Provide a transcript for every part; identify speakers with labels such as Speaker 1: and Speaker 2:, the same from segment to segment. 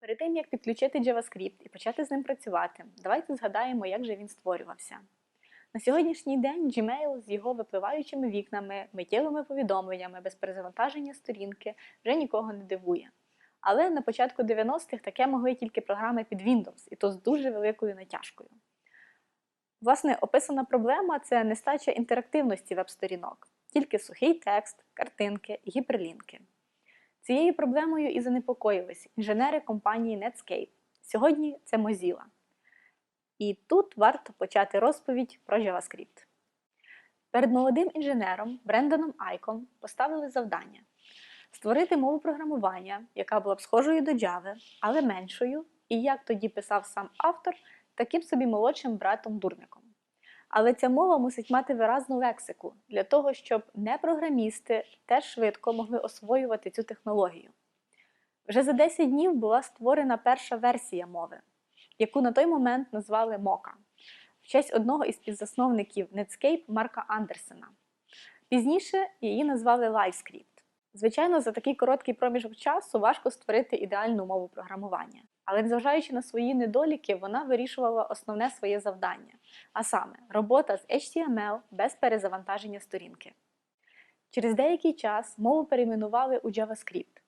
Speaker 1: Перед тим, як підключити JavaScript і почати з ним працювати, давайте згадаємо, як же він створювався. На сьогоднішній день Gmail з його випливаючими вікнами, миттєвими повідомленнями без перезавантаження сторінки вже нікого не дивує. Але на початку 90-х таке могли тільки програми під Windows, і то з дуже великою натяжкою. Власне, описана проблема це нестача інтерактивності веб-сторінок, тільки сухий текст, картинки гіперлінки. Цією проблемою і занепокоїлись інженери компанії Netscape. Сьогодні це Mozilla. І тут варто почати розповідь про JavaScript. Перед молодим інженером Бренданом Айком поставили завдання створити мову програмування, яка була б схожою до Java, але меншою, і як тоді писав сам автор, таким собі молодшим братом-дурником. Але ця мова мусить мати виразну лексику для того, щоб непрограмісти теж швидко могли освоювати цю технологію. Вже за 10 днів була створена перша версія мови, яку на той момент назвали Мока, в честь одного із співзасновників Netscape Марка Андерсена. Пізніше її назвали LiveScript. Звичайно, за такий короткий проміжок часу важко створити ідеальну мову програмування. Але незважаючи на свої недоліки, вона вирішувала основне своє завдання, а саме робота з HTML без перезавантаження сторінки. Через деякий час мову перейменували у JavaScript,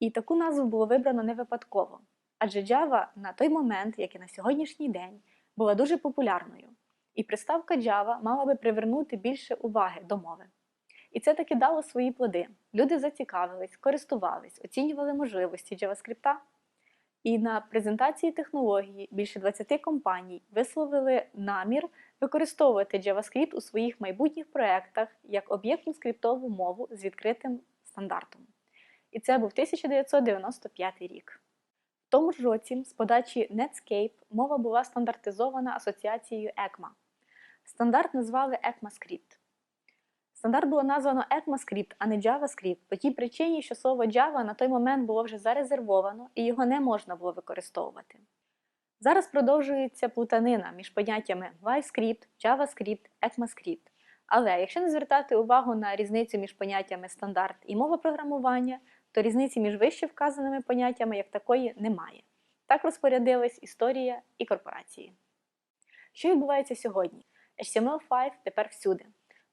Speaker 1: і таку назву було вибрано не випадково, адже Java на той момент, як і на сьогоднішній день, була дуже популярною, і приставка Java мала би привернути більше уваги до мови. І це таки дало свої плоди. Люди зацікавились, користувались, оцінювали можливості JavaScript. І на презентації технології більше 20 компаній висловили намір використовувати JavaScript у своїх майбутніх проєктах як об'єктну скриптову мову з відкритим стандартом. І це був 1995 рік. В тому ж році, з подачі Netscape, мова була стандартизована асоціацією ECMA. Стандарт назвали ECMAScript. Стандарт було названо ECMAScript, а не JavaScript, по тій причині, що слово Java на той момент було вже зарезервовано і його не можна було використовувати. Зараз продовжується плутанина між поняттями LiveScript, JavaScript, ECMAScript. Але якщо не звертати увагу на різницю між поняттями стандарт і мова програмування, то різниці між вище вказаними поняттями як такої немає. Так розпорядились історія і корпорації. Що відбувається сьогодні? HTML5 тепер всюди.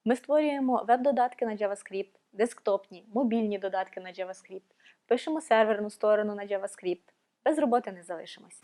Speaker 1: Ми створюємо веб-додатки на JavaScript, десктопні, мобільні додатки на JavaScript, пишемо серверну сторону на JavaScript. Без роботи не залишимося.